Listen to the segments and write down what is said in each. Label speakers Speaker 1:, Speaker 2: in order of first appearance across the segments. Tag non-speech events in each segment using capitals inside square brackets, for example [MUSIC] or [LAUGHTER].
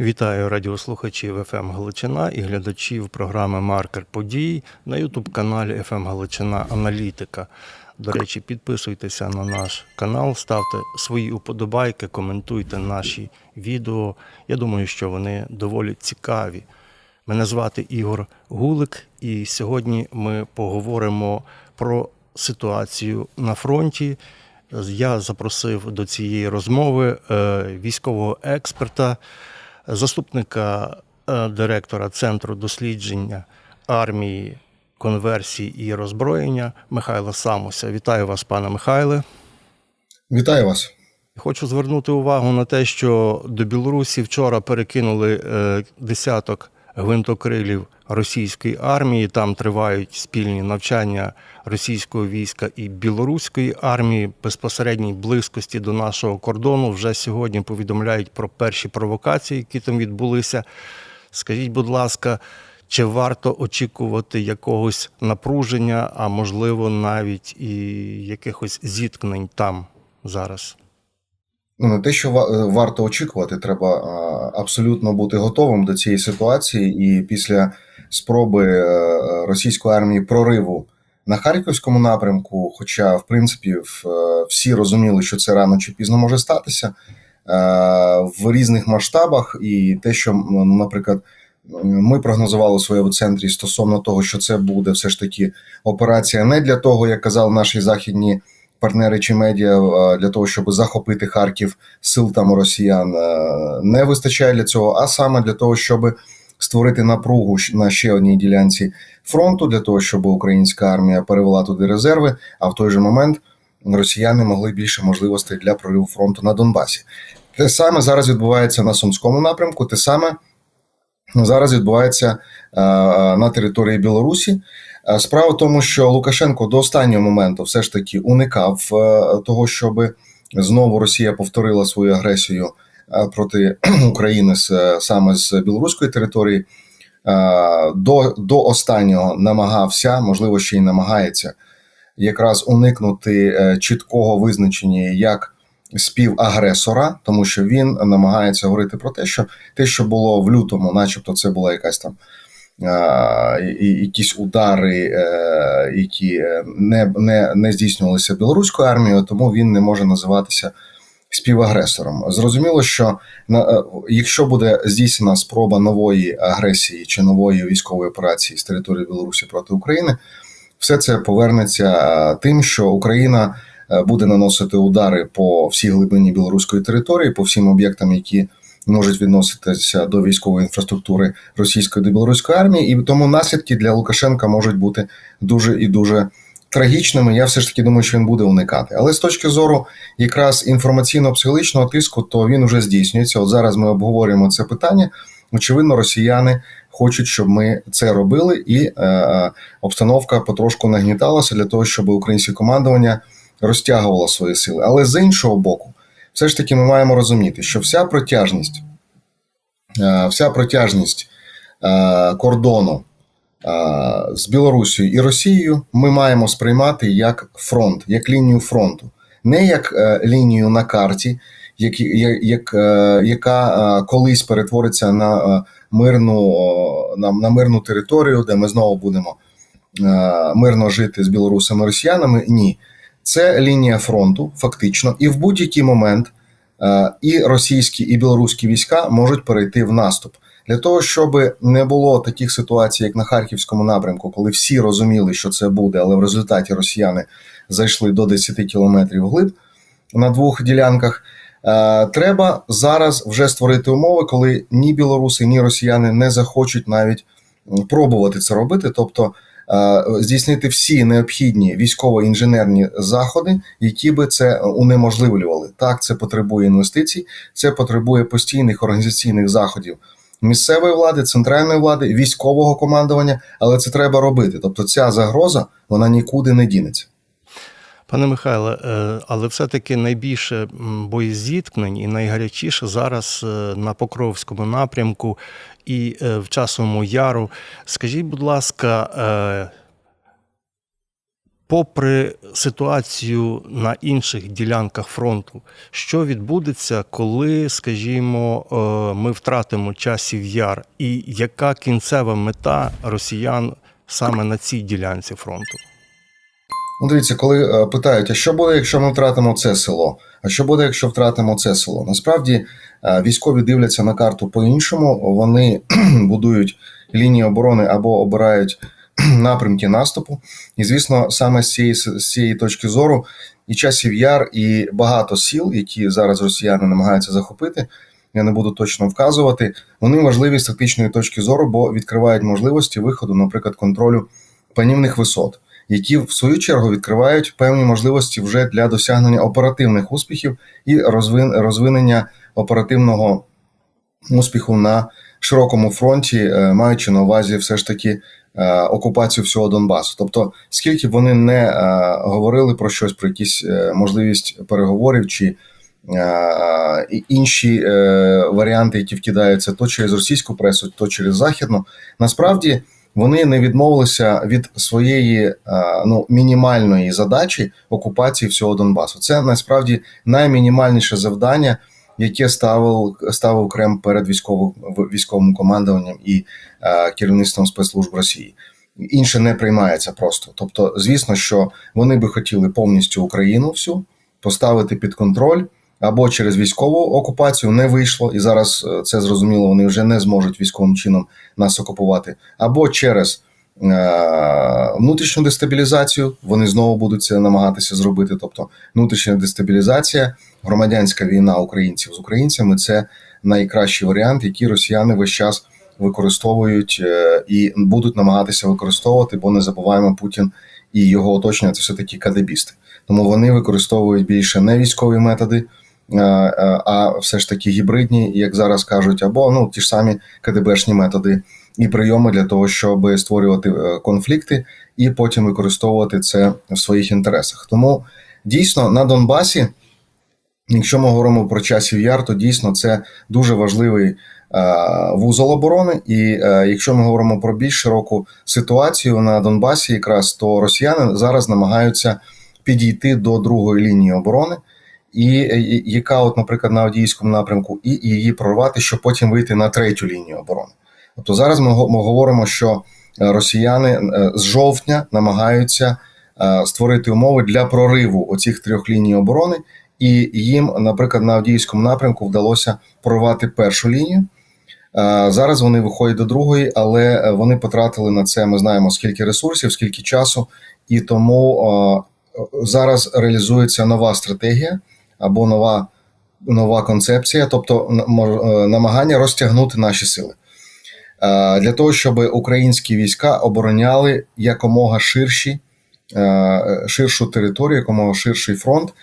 Speaker 1: Вітаю радіослухачів ФМ Галичина і глядачів програми Маркер подій на Ютуб каналі ФМ Галичина Аналітика. До речі, підписуйтеся на наш канал, ставте свої уподобайки, коментуйте наші відео. Я думаю, що вони доволі цікаві. Мене звати Ігор Гулик, і сьогодні ми поговоримо про ситуацію на фронті. Я запросив до цієї розмови е, військового експерта, заступника е, директора Центру дослідження армії, конверсії і роззброєння Михайла Самуся. Вітаю вас, пане Михайле.
Speaker 2: Вітаю вас.
Speaker 1: Хочу звернути увагу на те, що до Білорусі вчора перекинули е, десяток гвинтокрилів російської армії. Там тривають спільні навчання російського війська і білоруської армії. Безпосередній близькості до нашого кордону вже сьогодні повідомляють про перші провокації, які там відбулися. Скажіть, будь ласка, чи варто очікувати якогось напруження, а можливо навіть і якихось зіткнень там зараз?
Speaker 2: Ну, не те, що е, варто очікувати, треба абсолютно бути готовим до цієї ситуації. І після спроби е, російської армії прориву на харківському напрямку, хоча, в принципі, е, всі розуміли, що це рано чи пізно може статися, в різних масштабах, і те, що, ну, наприклад, ми прогнозували у своєму центрі стосовно того, що це буде все ж таки операція не для того, як казали наші західні партнери чи медіа для того, щоб захопити Харків, сил там росіян е, не вистачає для цього, а саме для того, щоб створити напругу на ще одній ділянці фронту, для того, щоб українська армія перевела туди резерви, а в той же момент росіяни могли більше можливостей для прориву фронту на Донбасі. Те саме зараз відбувається на Сумському напрямку, те саме зараз відбувається е, на території Білорусі. Е, Справа в тому, що Лукашенко до останнього моменту все ж таки уникав е, того, щоб знову Росія повторила свою агресію проти [CLEARS THROAT] України саме з білоруської території. До, до останнього намагався, можливо, ще й намагається якраз уникнути чіткого визначення як співагресора, тому що він намагається говорити про те, що те, що було в лютому, начебто, це була якась там якісь удари, е, які е, не, не, не здійснювалися білоруською армією, тому він не може називатися співагресором. Зрозуміло, що на, е, якщо буде здійснена спроба нової агресії чи нової військової операції з території Білорусі проти України, все це повернеться тим, що Україна буде наносити удари по всій глибині білоруської території, по всім об'єктам, які можуть відноситися до військової інфраструктури російської та білоруської армії, і тому наслідки для Лукашенка можуть бути дуже і дуже трагічними. Я все ж таки думаю, що він буде уникати. Але з точки зору якраз інформаційно-психологічного тиску, то він вже здійснюється. От зараз ми обговорюємо це питання. Очевидно, росіяни хочуть, щоб ми це робили, і е, обстановка потрошку нагніталася для того, щоб українське командування розтягувало свої сили. Але з іншого боку, все ж таки ми маємо розуміти, що вся протяжність, е, вся протяжність е, кордону е, з Білорусією і Росією ми маємо сприймати як фронт, як лінію фронту, не як лінію на карті, як, як, як, яка колись перетвориться на мирну, на, на мирну територію, де ми знову будемо мирно жити з білорусами росіянами. Ні. Це лінія фронту, фактично, і в будь-який момент е, і російські, і білоруські війська можуть перейти в наступ. Для того, щоб не було таких ситуацій, як на Харківському напрямку, коли всі розуміли, що це буде, але в результаті росіяни зайшли до 10 кілометрів вглиб на двох ділянках. Е, Треба зараз вже створити умови, коли ні білоруси, ні росіяни не захочуть навіть пробувати це робити, тобто здійснити всі необхідні військово-інженерні заходи, які би це унеможливлювали. Так, це потребує інвестицій, це потребує постійних організаційних заходів місцевої влади, центральної влади, військового командування, але це треба робити. Тобто, ця загроза вона нікуди не дінеться.
Speaker 1: Пане Михайле, е, але все-таки найбільше боєзіткнень і найгарячіше зараз е, на Покровському напрямку і е, в Часовому Яру. Скажіть, будь ласка, е, попри ситуацію на інших ділянках фронту, що відбудеться, коли, скажімо, е, ми втратимо часів яр, і яка кінцева мета росіян саме на цій ділянці фронту?
Speaker 2: Ну, дивіться, коли е, питають, а що буде, якщо ми втратимо це село? А що буде, якщо втратимо це село? Насправді е, військові дивляться на карту по-іншому. Вони [CLEARS THROAT] будують лінії оборони або обирають [CLEARS THROAT] напрямки наступу. І, звісно, саме з цієї, з цієї точки зору і часів яр, і багато сіл, які зараз росіяни намагаються захопити. Я не буду точно вказувати. Вони важливі з тактичної точки зору, бо відкривають можливості виходу, наприклад, контролю панівних висот які в свою чергу відкривають певні можливості вже для досягнення оперативних успіхів і розвин- розвинення оперативного успіху на широкому фронті, е, маючи на увазі все ж таки е, окупацію всього Донбасу. Тобто, скільки б вони не е, говорили про щось, про якісь можливість переговорів чи і інші варіанти, які вкидаються то через російську пресу, то через західну, насправді вони не відмовилися від своєї е, ну мінімальної задачі окупації всього Донбасу. Це насправді наймінімальніше завдання, яке ставив ставив Крем перед військовим військовим командуванням і е, керівництвом спецслужб Росії. Інше не приймається просто. Тобто, звісно, що вони би хотіли повністю Україну всю поставити під контроль. Або через військову окупацію не вийшло, і зараз е, це зрозуміло. Вони вже не зможуть військовим чином нас окупувати, або через е- внутрішню дестабілізацію вони знову будуть це намагатися зробити. Тобто, внутрішня дестабілізація, громадянська війна українців з українцями це найкращий варіант, який росіяни весь час використовують е- і будуть намагатися використовувати, бо не забуваємо Путін і його оточення це все таки кадебісти. Тому вони використовують більше не військові методи. Е, е, А все ж таки гібридні, як зараз кажуть, або ну ті ж самі КДБшні методи і прийоми для того, щоб створювати е, конфлікти і потім використовувати це в своїх інтересах. Тому дійсно на Донбасі, якщо ми говоримо про часів яр, то дійсно це дуже важливий вузол оборони. І якщо ми говоримо про більш широку ситуацію на Донбасі, якраз то росіяни зараз намагаються підійти до другої лінії оборони. І і- яка, от, наприклад, на Авдіївському напрямку, і її прорвати, щоб потім вийти на третю лінію оборони. Тобто зараз ми, ми говоримо, що е, росіяни е, з жовтня намагаються е, створити умови для прориву оцих трьох ліній оборони, і їм, наприклад, на Авдіївському напрямку вдалося прорвати першу лінію. Е, Зараз вони виходять до другої, але е, вони потратили на це. Ми знаємо скільки ресурсів, скільки часу, і тому е, зараз реалізується нова стратегія або нова, нова концепція, тобто е, намагання розтягнути наші сили. Е, Для того, щоб українські війська обороняли якомога ширші, е, ширшу територію, якомога ширший фронт,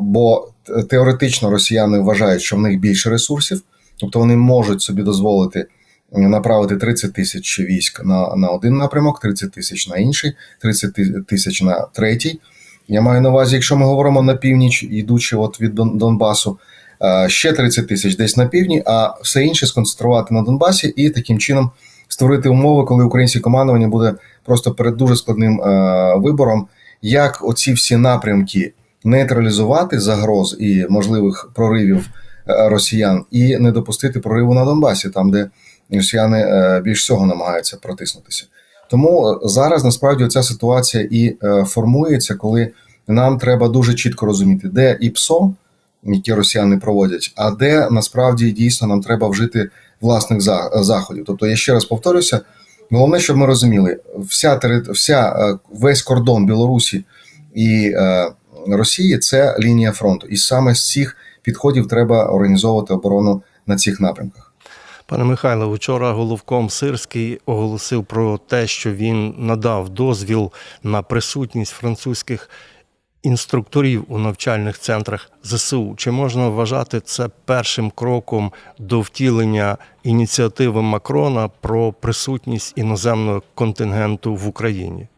Speaker 2: бо теоретично росіяни вважають, що в них більше ресурсів, тобто вони можуть собі дозволити направити 30 тисяч військ на, на один напрямок, 30 тисяч на інший, 30 тисяч на третій. Я маю на увазі, якщо ми говоримо на північ, йдучи от від Донбасу, е, ще 30 тисяч десь на півдні, а все інше сконцентрувати на Донбасі і таким чином створити умови, коли українське командування буде просто перед дуже складним е, вибором, як оці всі напрямки нейтралізувати загроз і можливих проривів е, росіян, і не допустити прориву на Донбасі, там де росіяни більш всього намагаються протиснутися. Тому зараз насправді ця ситуація і формується, коли нам треба дуже чітко розуміти, де ІПСО, які росіяни проводять, а де насправді дійсно нам треба вжити власних заходів. Тобто, я ще раз повторюся, головне, щоб ми розуміли, вся вся е, весь кордон Білорусі і е, Росії це лінія фронту, і саме з цих підходів треба організовувати оборону на цих напрямках.
Speaker 1: Пане Михайло, вчора головком Сирський оголосив про те, що він надав дозвіл на присутність французьких інструкторів у навчальних центрах ЗСУ. Чи можна вважати це першим кроком до втілення ініціативи Макрона про присутність іноземного контингенту в Україні?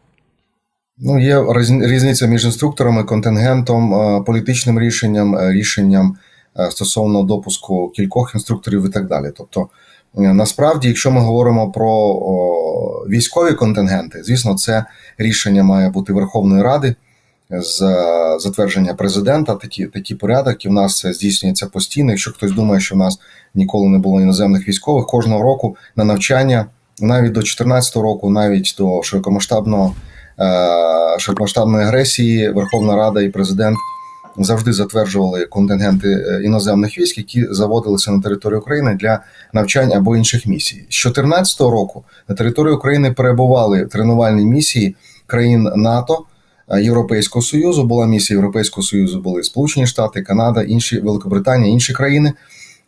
Speaker 2: Ну, є різ- різниця між інструкторами, контингентом, е, політичним рішенням, е, рішенням е, стосовно допуску кількох інструкторів і так далі. Тобто, Насправді, якщо ми говоримо про військові контингенти, звісно, це рішення має бути Верховної Ради з затвердження президента. Такі такі порядок, і в нас здійснюється постійно. Якщо хтось думає, що в нас ніколи не було іноземних військових, кожного року на навчання, навіть до 2014 року, навіть до широкомасштабного е, широкомасштабної агресії, Верховна Рада і президент завжди затверджували контингенти е, іноземних військ, які заводилися на територію України для навчань або інших місій. З 2014 року на території України перебували тренувальні місії країн НАТО. Е, Європейського союзу була місія Європейського союзу, були Сполучені Штати, Канада, інші Великобританія, інші країни,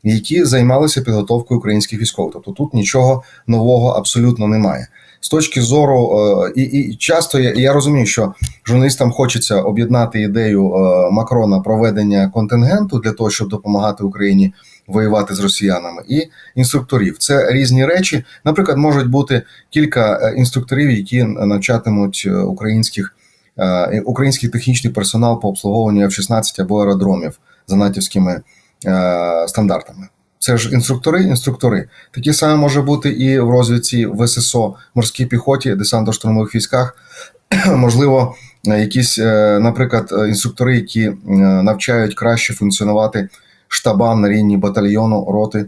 Speaker 2: які займалися підготовкою українських військових. Тобто тут нічого нового абсолютно немає. З точки зору е, і, і часто я, я розумію, що журналістам хочеться об'єднати ідею е, Макрона проведення контингенту для того, щоб допомагати Україні воювати з росіянами, і інструкторів. Це різні речі. Наприклад, можуть бути кілька інструкторів, які навчатимуть українських український технічний персонал по обслуговуванню F-16 або аеродромів за натівськими е, стандартами. Це ж інструктори, інструктори. Такі саме може бути і в розвідці в ССО, морській піхоті, десантно-штурмових військах. [CLEARS THROAT] Можливо, е, якісь, е, наприклад, е, інструктори, які е, навчають краще функціонувати штабам на рівні батальйону, роти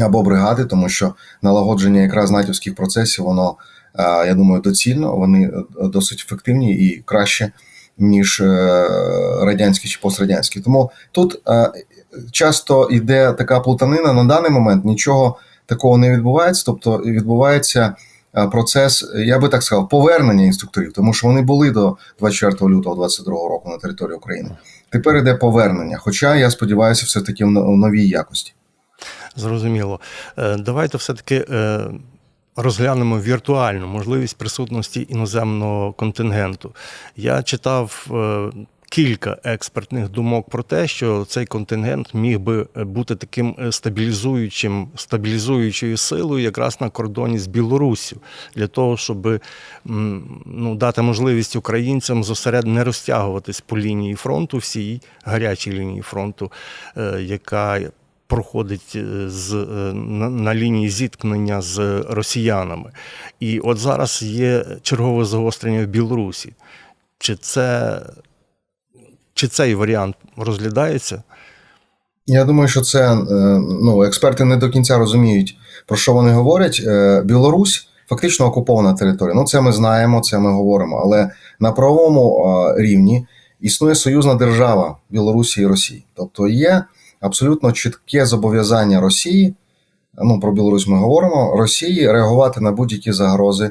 Speaker 2: або бригади, тому що налагодження якраз натівських процесів, воно, е, я думаю, доцільно, вони е, досить ефективні і краще, ніж е, радянські чи пострадянські. Тому тут е, часто йде така плутанина. На даний момент нічого такого не відбувається, тобто відбувається е, процес, я би так сказав, повернення інструкторів, тому що вони були до 24 лютого 2022 року на території України. Тепер іде повернення. Хоча я сподіваюся, все таки в новій якості.
Speaker 1: Зрозуміло. Е, Давайте все-таки е, розглянемо віртуальну можливість присутності іноземного контингенту. Я читав е, кілька експертних думок про те, що цей контингент міг би бути таким е, стабілізуючим, стабілізуючою силою якраз на кордоні з Білоруссю, для того, щоб ну, дати можливість українцям зосеред не розтягуватись по лінії фронту, всій гарячій лінії фронту, е, яка проходить е, з, е, на, на лінії зіткнення з росіянами. І от зараз є чергове загострення в Білорусі. Чи це чи цей варіант розглядається?
Speaker 2: Я думаю, що це е, ну, експерти не до кінця розуміють, про що вони говорять. Білорусь фактично окупована територія. Ну, це ми знаємо, це ми говоримо. Але на правовому рівні існує союзна держава Білорусі і Росії. Тобто є абсолютно чітке зобов'язання Росії. Ну, про Білорусь ми говоримо, Росії реагувати на будь-які загрози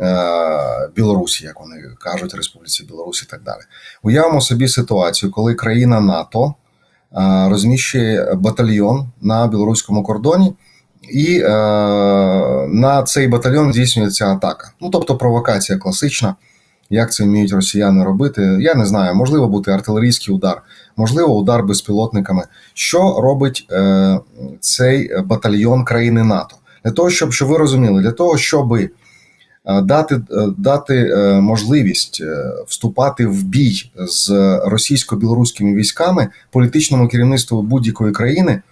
Speaker 2: е, Білорусі, як вони кажуть, Республіці Білорусь і так далі. Уявимо собі ситуацію, коли країна НАТО е, розміщує батальйон на білоруському кордоні, і е, на цей батальйон здійснюється атака. Ну тобто провокація класична. Як це вміють росіяни робити? Я не знаю. Можливо, бути артилерійський удар, можливо, удар безпілотниками. Що робить е, цей батальйон країни НАТО? Для того, щоб, щоб ви розуміли, для того, щоб дати, е, дати е, можливість е, вступати в бій з російсько-білоруськими військами політичному керівництву будь-якої країни,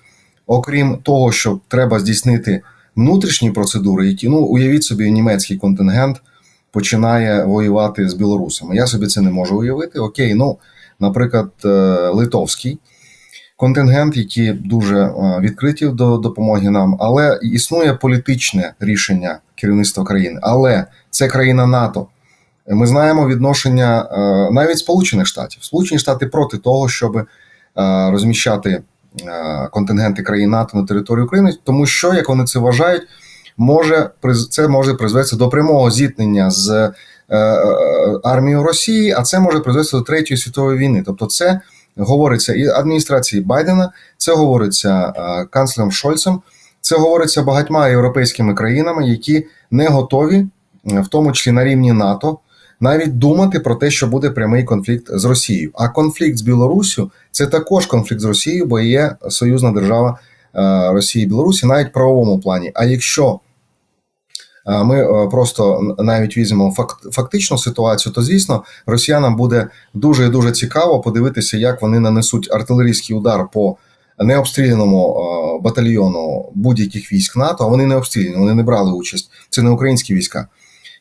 Speaker 2: окрім того, що треба здійснити внутрішні процедури, які ну уявіть собі, німецький контингент починає воювати з білорусами. Я собі це не можу уявити. Окей, ну, наприклад, е, литовський контингент, які дуже е, відкриті до допомоги нам, але існує політичне рішення керівництва країни. Але це країна НАТО. Ми знаємо відношення е, навіть Сполучених Штатів. Сполучені Штати проти того, щоб розміщати контингенти країн НАТО на території України, тому що, як вони це вважають, може це може призвести до прямого зіткнення з е, е, армією Росії, а це може призвести до третьої світової війни. Тобто, це говориться і адміністрації Байдена, це говориться е, канцлером Шольцем, це говориться багатьма європейськими країнами, які не готові, в тому числі на рівні НАТО, навіть думати про те, що буде прямий конфлікт з Росією. А конфлікт з Білоруссю це також конфлікт з Росією, бо є союзна держава Росії і Білорусі навіть в правовому плані. А якщо ми е, просто навіть візьмемо факт, фактичну ситуацію, то звісно росіянам буде дуже і дуже цікаво подивитися, як вони нанесуть артилерійський удар по необстріляному е, батальйону будь-яких військ НАТО, а вони не обстріляні, вони не брали участь. Це не українські війська.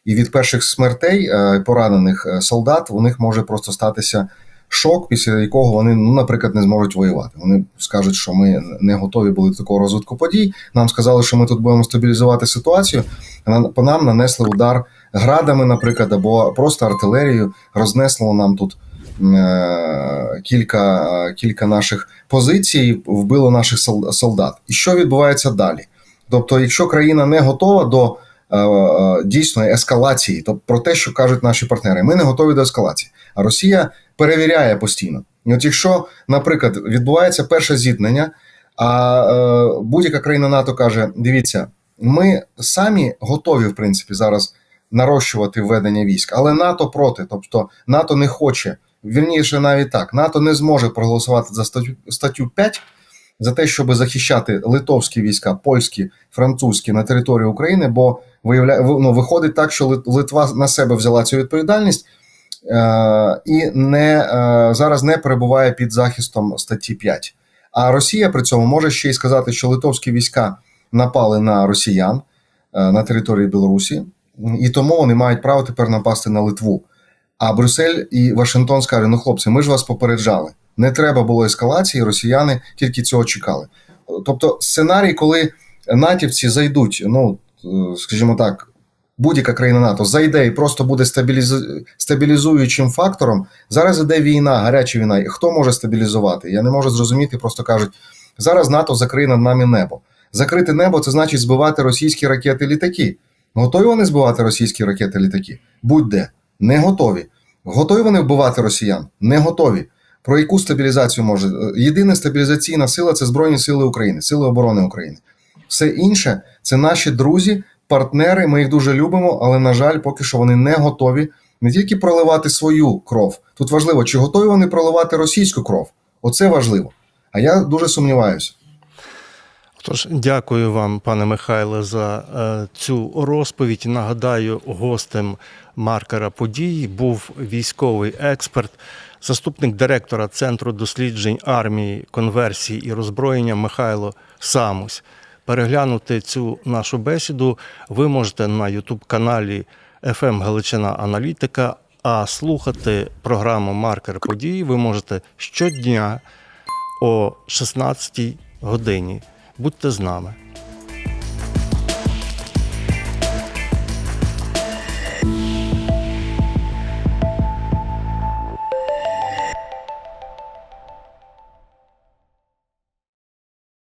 Speaker 2: І від перших смертей е, поранених е, солдат у них може просто статися шок, після якого вони, ну, наприклад, не зможуть воювати. Вони скажуть, що ми не готові були до такого розвитку подій. Нам сказали, що ми тут будемо стабілізувати ситуацію. По нам нанесли удар градами, наприклад, або просто артилерією, рознесло нам тут е, кілька, е, кілька наших позицій, вбило наших сол- солдат. І що відбувається далі? Тобто, якщо країна не готова до е, е, дійсної ескалації, то про те, що кажуть наші партнери, ми не готові до ескалації. А Росія перевіряє постійно. І от якщо, наприклад, відбувається перше зіткнення, а е, будь-яка країна НАТО каже: дивіться, ми самі готові, в принципі, зараз нарощувати введення військ, але НАТО проти, тобто НАТО не хоче. Вірніше, навіть так, НАТО не зможе проголосувати за статтю 5 за те, щоб захищати литовські війська, польські, французькі на території України, бо виявляє, ну, виходить так, що Лит- Литва на себе взяла цю відповідальність е, і не, е, зараз не перебуває під захистом статті 5. А Росія при цьому може ще й сказати, що литовські війська напали на росіян е, на території Білорусі, і тому вони мають право тепер напасти на Литву. А Брюссель і Вашингтон скаже: ну хлопці, ми ж вас попереджали. Не треба було ескалації, росіяни тільки цього чекали. Тобто, сценарій, коли натівці зайдуть, ну скажімо так, будь-яка країна НАТО зайде і просто буде стабілізу... стабілізуючим фактором. Зараз іде війна, гаряча війна. І Хто може стабілізувати? Я не можу зрозуміти, просто кажуть: зараз НАТО закриє над нами небо. Закрити небо це значить збивати російські ракети літаки. Готові вони збивати російські ракети літаки? Будь-де. Не готові. Готові вони вбивати росіян? Не готові. Про яку стабілізацію може? Єдина стабілізаційна сила це Збройні Сили України, Сили оборони України. Все інше це наші друзі, партнери. Ми їх дуже любимо, але, на жаль, поки що вони не готові не тільки проливати свою кров. Тут важливо, чи готові вони проливати російську кров. Оце важливо. А я дуже сумніваюся.
Speaker 1: Тож, дякую вам, пане Михайле, за е, цю розповідь. Нагадаю, гостем маркера подій був військовий експерт, заступник директора Центру досліджень армії, конверсії і роззброєння Михайло Самусь. Переглянути цю нашу бесіду ви можете на Ютуб-каналі «ФМ Галичина Аналітика, а слухати програму Маркер подій ви можете щодня о 16 годині. Будьте з нами.